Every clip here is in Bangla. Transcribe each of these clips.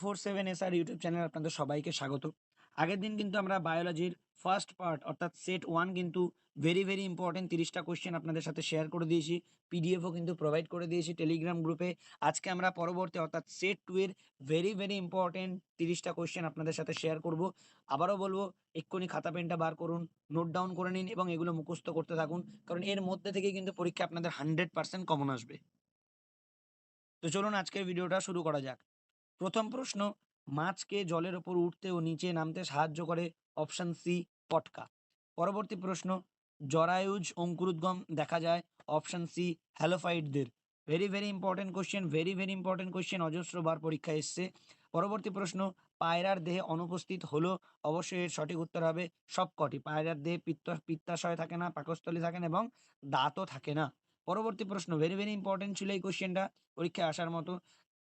Four seven S R YouTube channel আপনাদের সবাইকে স্বাগত। আগের দিন কিন্তু আমরা বায়োলজির ফার্স্ট পার্ট, অর্থাৎ সেট ওয়ান কিন্তু ভেরি ভেরি ইম্পর্টেন্ট তিরিশটা কোয়েশ্চেন আপনাদের সাথে শেয়ার করে দিয়েছি। পিডিএফও কিন্তু প্রোভাইড করে দিয়েছি টেলিগ্রাম গ্রুপে আজকে আমরা পরবর্তী, অর্থাৎ সেট টু এর ভেরি ভেরি ইম্পর্টেন্ট তিরিশটা কোয়েশ্চেন আপনাদের সাথে শেয়ার করব। আবারও বলব, এক্ষুনি খাতা পেনটা বার করুন নোট ডাউন করে নিন এবং এগুলো মুখস্থ করতে থাকুন, কারণ এর মধ্যে থেকে কিন্তু পরীক্ষা আপনাদের হান্ড্রেড পার্সেন্ট কমন আসবে। তো চলুন আজকের ভিডিওটা শুরু করা যাক। প্রথম প্রশ্ন, মাছকে জলের ওপর উঠতে ও নিচে নামতে সাহায্য করে অপশান সি, পটকা। পরবর্তী প্রশ্ন, জরায়ুজ অঙ্কুরোদ্গম দেখা যায়? Option C, হ্যালোফাইটদের। Very very important question very very important question অজস্র বার পরীক্ষায় এসছে। পরবর্তী প্রশ্ন, পায়রার দেহে অনুপস্থিত হলো? অবশ্যই এর সঠিক উত্তর হবে সবকটি। পায়রার দেহে পিত্ত, পিত্তাশয় থাকে না, পাকস্থলী থাকে না এবং দাঁতও থাকে না। পরবর্তী প্রশ্ন ভেরি ভেরি ইম্পর্টেন্ট ছিল এই কোশ্চেনটা পরীক্ষায় আসার মতো।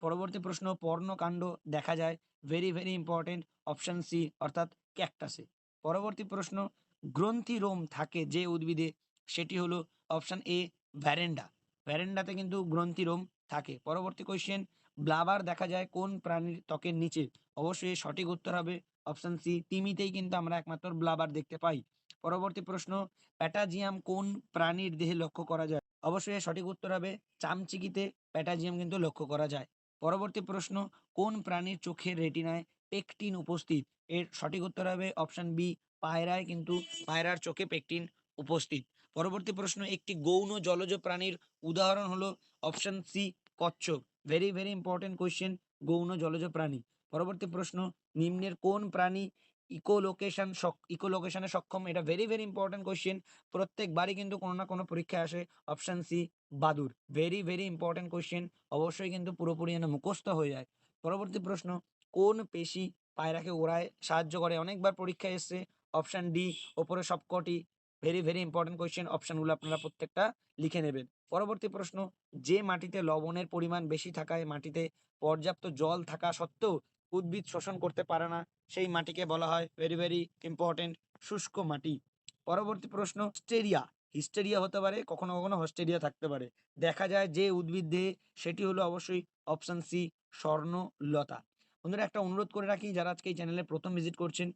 পরবর্তী প্রশ্ন, পর্ণকাণ্ড দেখা যায়। Very very important option C অর্থাৎ ক্যাকটাসে পরবর্তী প্রশ্ন গ্রন্থি রোম থাকে যে উদ্ভিদে, সেটি হলো অপশান এ ভ্যারেন্ডা ভ্যারেন্ডাতে কিন্তু গ্রন্থি রোম থাকে। পরবর্তী কোয়েশ্চেন ব্লাবার দেখা যায় কোন প্রাণীর ত্বকের নিচে? অবশ্যই সঠিক উত্তর হবে অপশান সি তিমিতেই কিন্তু আমরা একমাত্র ব্লাবার দেখতে পাই। পরবর্তী প্রশ্ন প্যাটাজিয়াম কোন প্রাণীর দেহে লক্ষ্য করা যায়? অবশ্যই সঠিক উত্তর হবে, চামচিকিতে প্যাটাজিয়াম কিন্তু লক্ষ্য করা যায়। পরবর্তী প্রশ্ন, কোন প্রাণীর চোখের রেটিনায় পেকটিন উপস্থিত? এর সঠিক উত্তর হবে অপশান বি, পায়রায়, কিন্তু পায়রার চোখে পেকটিন উপস্থিত। পরবর্তী প্রশ্ন, একটি গৌণ জলজ প্রাণীর উদাহরণ হলো অপশান সি, কচ্ছপ। ভেরি ভেরি ইম্পর্টেন্ট কোয়েশ্চেন গৌণ জলজ প্রাণী। পরবর্তী প্রশ্ন, নিম্নের কোন প্রাণী ইকোলোকেশন ইকোলোকেশনে সক্ষম, এটা ভেরি ভেরি ইম্পর্টেন্ট কোয়েশ্চেন প্রত্যেকবারই কিন্তু কোনো না কোনো পরীক্ষায় আসে অপশান সি বাদুর ভেরি ভেরি ইম্পর্টেন্ট কোয়েশ্চেন অবশ্যই কিন্তু পুরোপুরি যেন মুখস্থ হয়ে যায়। পরবর্তী প্রশ্ন, কোন পেশি পায়রাকে ওড়ায় সাহায্য করে? অনেকবার পরীক্ষায় এসছে অপশান ডি ওপরে সবকটি। ভেরি ভেরি ইম্পর্টেন্ট কোয়েশ্চেন অপশনগুলো আপনারা প্রত্যেকটা লিখে নেবেন। পরবর্তী প্রশ্ন, যে মাটিতে লবণের পরিমাণ বেশি থাকায় মাটিতে পর্যাপ্ত জল থাকা সত্ত্বেও উদ্ভিদ শোষণ করতে পারে না। সেই মাটিকে বলা হয় ভেরি ভেরি ইম্পর্টেন্ট শুষ্ক মাটি। পরবর্তী প্রশ্ন স্টেরিয়া হিস্টেরিয়া হতে পারে, কখনো কখনো হস্টেরিয়া থাকতে পারে। দেখা যায় যে উদ্ভিদ দেহে, সেটি হলো অবশ্যই অপশান সি স্বর্ণলতা। বন্ধুরা, একটা অনুরোধ করে রাখি, যারা আজকে এই চ্যানেলে প্রথম ভিজিট করছেন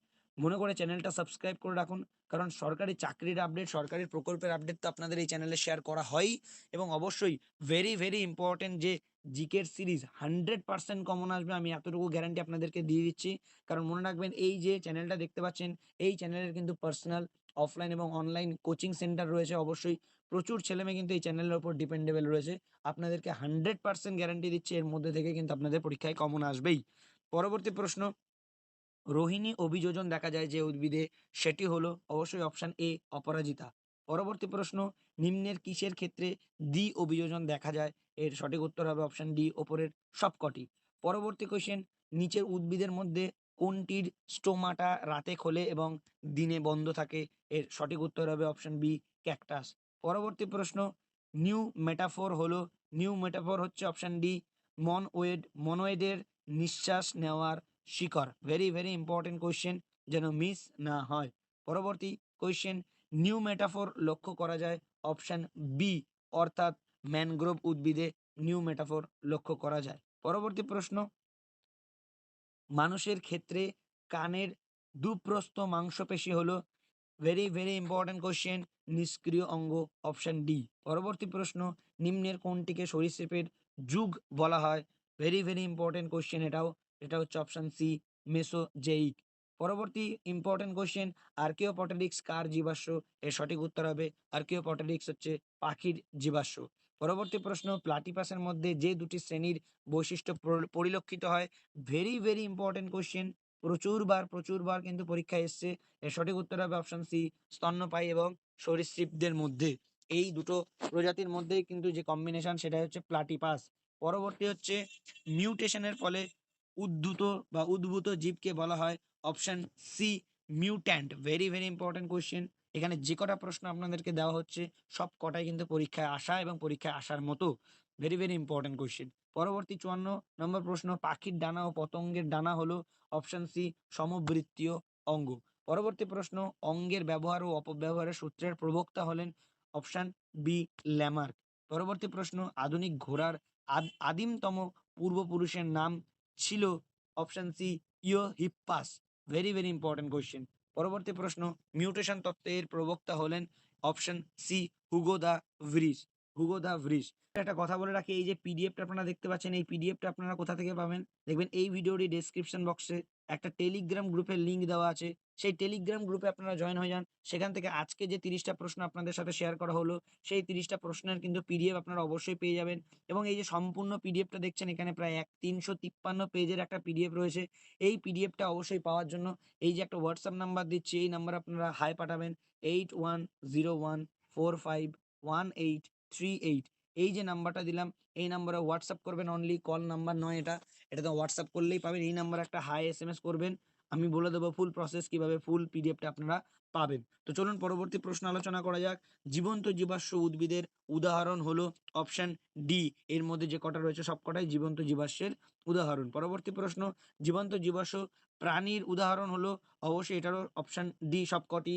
মনে করে চ্যানেলটা সাবস্ক্রাইব করে রাখুন। কারণ সরকারি চাকরির আপডেট সরকারি প্রকল্পের আপডেট তো আপনাদের এই চ্যানেলে শেয়ার করা হয়ই। এবং অবশ্যই ভেরি ভেরি ইম্পর্টেন্ট যে জিকের সিরিজ হান্ড্রেড পার্সেন্ট কমন আসবে, আমি এতটুকু গ্যারান্টি আপনাদেরকে দিয়ে দিচ্ছি। কারণ মনে রাখবেন, এই যে চ্যানেলটা দেখতে পাচ্ছেন, এই চ্যানেলের কিন্তু পার্সোনাল অফলাইন এবং অনলাইন কোচিং সেন্টার রয়েছে। অবশ্যই প্রচুর ছেলেমেয়ে কিন্তু এই চ্যানেলের ওপর ডিপেন্ডেবল রয়েছে। আপনাদেরকে হান্ড্রেড পার্সেন্ট গ্যারান্টি দিচ্ছে, এর মধ্যে থেকে কিন্তু আপনাদের পরীক্ষায় কমন আসবেই। পরবর্তী প্রশ্ন রোহিণী অভিযোজন দেখা যায় যে উদ্ভিদে, সেটি হলো অবশ্যই অপশান এ অপরাজিতা। পরবর্তী প্রশ্ন, নিম্নের কিসের ক্ষেত্রে দ্বি অভিযোজন দেখা যায়? এর সঠিক উত্তর হবে অপশান ডি ওপরের সবকটি। পরবর্তী কোশ্চেন নিচের উদ্ভিদের মধ্যে কোনটির স্টোমাটা রাতে খোলে এবং দিনে বন্ধ থাকে? এর সঠিক উত্তর হবে অপশান বি ক্যাকটাস পরবর্তী প্রশ্ন নিউ মেটাফোর হলো নিউ মেটাফোর হচ্ছে অপশন ডি মনওয়েড মনোয়েডের নিঃশ্বাস নেওয়ার শিকড়। ভেরি ভেরি ইম্পর্টেন্ট কোয়েশ্চেন যেন মিস না হয়। পরবর্তী কোয়েশ্চেন নিউ মেটাফোর লক্ষ্য করা যায়। অপশন বি অর্থাৎ ম্যানগ্রোভ উদ্ভিদে নিউ মেটাফোর লক্ষ্য করা যায়। পরবর্তী প্রশ্ন, মানুষের ক্ষেত্রে কানের দুপ্রস্থ মাংসপেশি হলো। ভেরি ভেরি ইম্পর্টেন্ট কোশ্চেন নিষ্ক্রিয় অঙ্গ অপশন ডি পরবর্তী প্রশ্ন, নিম্নের কোনটিকে সরীসৃপের যুগ বলা হয়? ভেরি ভেরি ইম্পর্টেন্ট কোশ্চেন এটাও এটা হচ্ছে অপশন সি মেসোজেইক পরবর্তী ইম্পর্টেন্ট কোশ্চেন আর্কিওপটেরিক্স কার জীবাশ্ম? এর সঠিক উত্তর হবে আর্কিওপটেরিক্স হচ্ছে পাখির জীবাশ্ম। পরবর্তী প্রশ্ন প্লাটিপাসের মধ্যে যে দুটি শ্রেণির বৈশিষ্ট্য পরিলক্ষিত হয়? ভেরি ভেরি ইম্পর্টেন্ট কোশ্চেন প্রচুরবার প্রচুরবার কিন্তু পরীক্ষায় এসছে। এর সঠিক উত্তর হবে অপশন সি স্তন্যপায়ী এবং সরীসৃপদের মধ্যে। এই দুটো প্রজাতির মধ্যেই কিন্তু যে কম্বিনেশন সেটা হচ্ছে প্লাটিপাস পরবর্তী হচ্ছে মিউটেশনের ফলে উদ্ভূত বা উদ্ভূত জীবকে বলা হয় option C mutant very very important question এখানে যে কটা প্রশ্ন আপনাদেরকে দেওয়া হচ্ছে, সব কটাই কিন্তু পরীক্ষায় আসা এবং পরীক্ষায় আসার মতো। ভেরি ভেরি ইম্পর্টেন্ট কোশ্চেন পরবর্তী চুয়ান্ন নম্বর প্রশ্ন, পাখির ডানা ও পতঙ্গের ডানা হলো অপশন সি সমবৃত্তীয় অঙ্গ। পরবর্তী প্রশ্ন, অঙ্গের ব্যবহার ও অপব্যবহারের সূত্রের প্রবক্তা হলেন অপশান বি ল্যামার্ক পরবর্তী প্রশ্ন, আধুনিক ঘোড়ার আদ- আদিমতম পূর্বপুরুষের নাম ছিল option C Eohippus very very important question পরবর্তী প্রশ্ন মিউটেশন তত্ত্বের প্রবক্তা হলেন option C Hugo de Vries Hugo de Vries একটা কথা বলে রাখি, এই যে পিডিএফটা আপনারা দেখতে পাচ্ছেন, এই পিডিএফটা আপনারা কোথা থেকে পাবেন? দেখবেন এই ভিডিওটি ডেসক্রিপশন বক্সে একটা টেলিগ্রাম গ্রুপের লিঙ্ক দেওয়া আছে। সেই টেলিগ্রাম গ্রুপে আপনারা জয়েন হয়ে যান। সেখান থেকে আজকে যে তিরিশটা প্রশ্ন আপনাদের সাথে শেয়ার করা হলো, সেই তিরিশটা প্রশ্নের কিন্তু পিডিএফ আপনারা অবশ্যই পেয়ে যাবেন। এবং এই যে সম্পূর্ণ পিডিএফটা দেখছেন, এখানে প্রায় এক তিনশো তিপ্পান্ন পেজের একটা পিডিএফ রয়েছে। এই পিডিএফটা অবশ্যই পাওয়ার জন্য এই যে একটা হোয়াটসঅ্যাপ নাম্বার দিচ্ছি, এই নাম্বার আপনারা হাই পাঠাবেন। Eight one zero one four five one eight three eight এই যে নাম্বারটা দিলাম, এই নাম্বারে হোয়াটসঅ্যাপ করবেন অনলি কল নাম্বার নয় এটা। এটা তো হোয়াটসঅ্যাপ করলেই পাবেন। এই নাম্বারে একটা হাই এস এম এস করবেন। আমি বলে দেবো ফুল প্রসেস কীভাবে ফুল পিডিএফটা আপনারা পাবেন। তো চলুন পরবর্তী প্রশ্ন আলোচনা করা যাক। জীবন্ত জীবাশ্ম উদ্ভিদের উদাহরণ হলো অপশান ডি এর মধ্যে যে কটা রয়েছে সব কটাই জীবন্ত জীবাশ্মের উদাহরণ। পরবর্তী প্রশ্ন, জীবন্ত জীবাশ্ম প্রাণীর উদাহরণ হলো অবশ্যই এটারও অপশান ডি সবকটি।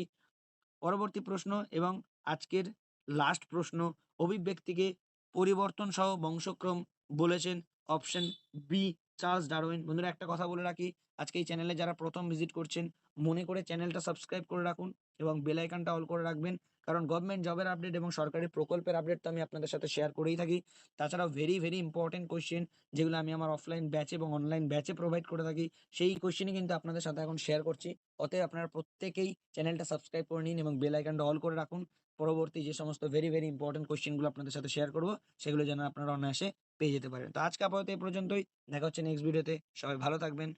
পরবর্তী প্রশ্ন এবং আজকের লাস্ট প্রশ্ন। অভিব্যক্তিকে পরিবর্তন সহ বংশক্রম বলেছেন অপশন বি চার্লস ডারউইন। বন্ধুরা, একটা কথা বলে রাখি, আজকে এই চ্যানেলে যারা প্রথম ভিজিট করছেন, মনে করে চ্যানেলটা সাবস্ক্রাইব করে রাখুন এবং বেল আইকনটা অল করে রাখবেন। কারণ গভর্নমেন্ট জবের আপডেট এবং সরকারি প্রকল্পের আপডেট তো আমি আপনাদের সাথে শেয়ার করেই থাকি। তাছাড়াও ভেরি ভেরি ইম্পর্টেন্ট কোয়েশ্চেন যেগুলো আমি আমার অফলাইন ব্যাচে এবং অনলাইন ব্যাচে প্রোভাইড করে থাকি, সেই কোয়েশ্চেনই কিন্তু আপনাদের সাথে এখন শেয়ার করছি। অতএব আপনারা প্রত্যেকেই চ্যানেলটা সাবস্ক্রাইব করে নিন এবং বেল আইকনটা অল করে রাখুন। পরবর্তী যে সমস্ত ভেরি ভেরি ইম্পর্টেন্ট কোয়েশ্চেনগুলো আপনাদের সাথে শেয়ার করব, সেগুলো যেন আপনারা অনায়াসে পেয়ে যেতে পারেন। তো আজকে আপাতত এই পর্যন্তই। দেখা হচ্ছে নেক্সট ভিডিওতে সবাই ভালো থাকবেন।